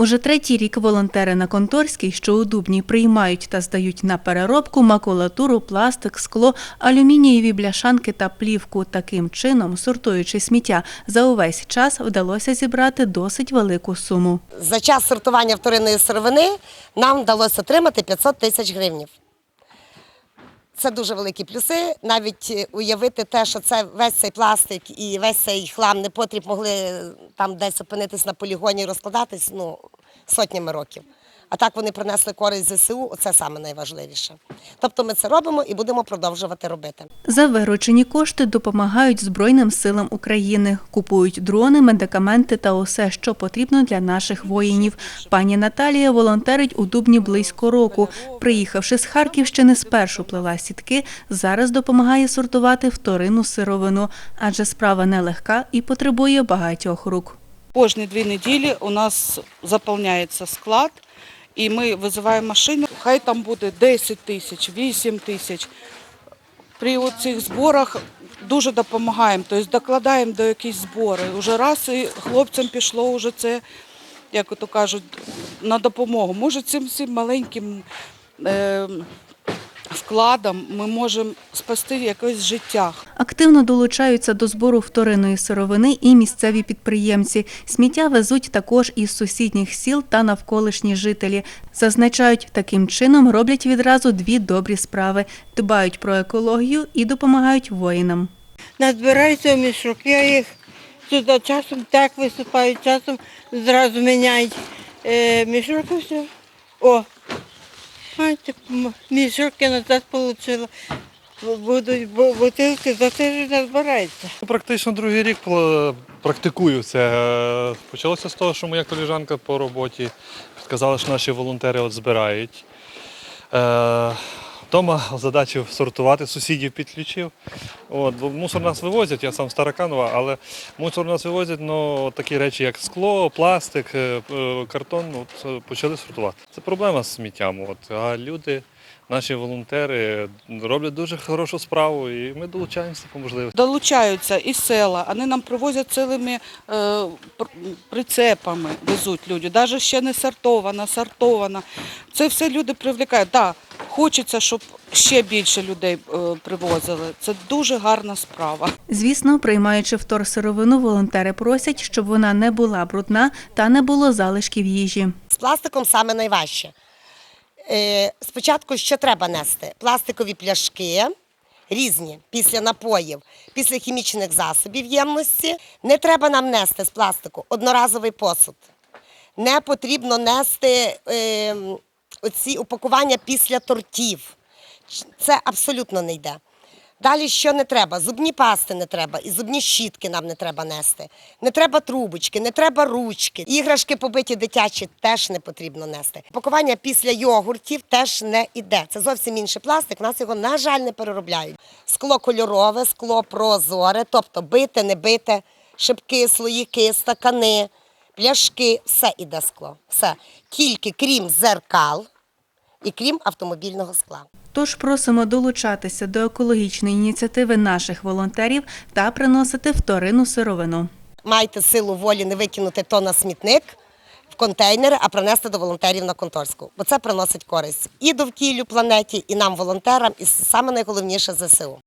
Уже третій рік волонтери на Конторській, що у Дубні приймають та здають на переробку макулатуру, пластик, скло, алюмінієві бляшанки та плівку. Таким чином, сортуючи сміття, за увесь час вдалося зібрати досить велику суму. За час сортування вторинної сировини нам вдалося отримати 500 тисяч гривнів. Це дуже великі плюси. Навіть е, уявити те, що це весь цей пластик і весь цей хлам непотріб могли там десь опинитись на полігоні і розкладатись ну, сотнями років. А так вони принесли користь ЗСУ, оце саме найважливіше. Тобто ми це робимо і будемо продовжувати робити. За виручені кошти допомагають Збройним силам України, купують дрони, медикаменти та усе, що потрібно для наших воїнів. Пані Наталія волонтерить у Дубні близько року. Приїхавши з Харківщини, спершу плела сітки, зараз допомагає сортувати вторинну сировину, адже справа нелегка і потребує багатьох рук. Кожні дві неділі у нас заповняється склад, і ми визиваємо машину. Хай там буде 10 тисяч, 8 тисяч. При цих зборах дуже допомагаємо, тобто докладаємо до якісь збори. Уже раз і хлопцям пішло вже це, як то кажуть, на допомогу. Може, цим всім маленьким е, вкладом ми можемо спасти якесь життя. Активно долучаються до збору вторинної сировини і місцеві підприємці. Сміття везуть також із сусідніх сіл та навколишні жителі. Зазначають, таким чином роблять відразу дві добрі справи: дбають про екологію і допомагають воїнам. назбираються в мішок. Я їх сюди часом так висипаю, часом зразу міняють е, мішок і все. О, бачите, м- назад отримала. Будуть бутилки, за те ж назбирається. Практично другий рік практикую це. Е, Почалося з того, що моя коліжанка по роботі сказала, що наші волонтери от збирають. Вдома задачу сортувати, сусідів підключив. От, бо мусор нас вивозять, я сам з Тараканова, але мусор нас вивозять, ну, такі речі, як скло, пластик, е, е, картон, от, е, почали сортувати. Це проблема з сміттям. От, а люди, наші волонтери роблять дуже хорошу справу і ми долучаємося по можливості. Долучаються і села, вони нам привозять цілими е, прицепами, везуть люди. Навіть ще не сортована, сортована. Це все люди привлікають. Да, хочеться, щоб ще більше людей е, привозили. Це дуже гарна справа. Звісно, приймаючи вторсировину, волонтери просять, щоб вона не була брудна та не було залишків їжі. З пластиком саме найважче. Е, Спочатку що треба нести? Пластикові пляшки різні після напоїв, після хімічних засобів ємності. Не треба нам нести з пластику одноразовий посуд. Не потрібно нести е, оці упакування після тортів. Це абсолютно не йде. Далі що не треба? Зубні пасти не треба, і зубні щітки нам не треба нести. Не треба трубочки, не треба ручки. Іграшки побиті дитячі теж не потрібно нести. Пакування після йогуртів теж не йде. Це зовсім інший пластик. У нас його, на жаль, не переробляють. Скло кольорове, скло прозоре, тобто бите, не бите, шибки, слоїки, стакани, пляшки, все іде скло. Все. Тільки крім зеркал і крім автомобільного скла. Тож просимо долучатися до екологічної ініціативи наших волонтерів та приносити вторинну сировину. Майте силу волі не викинути то на смітник в контейнери, а принести до волонтерів на конторську. Бо це приносить користь і довкіллю планеті, і нам, волонтерам, і саме найголовніше ЗСУ.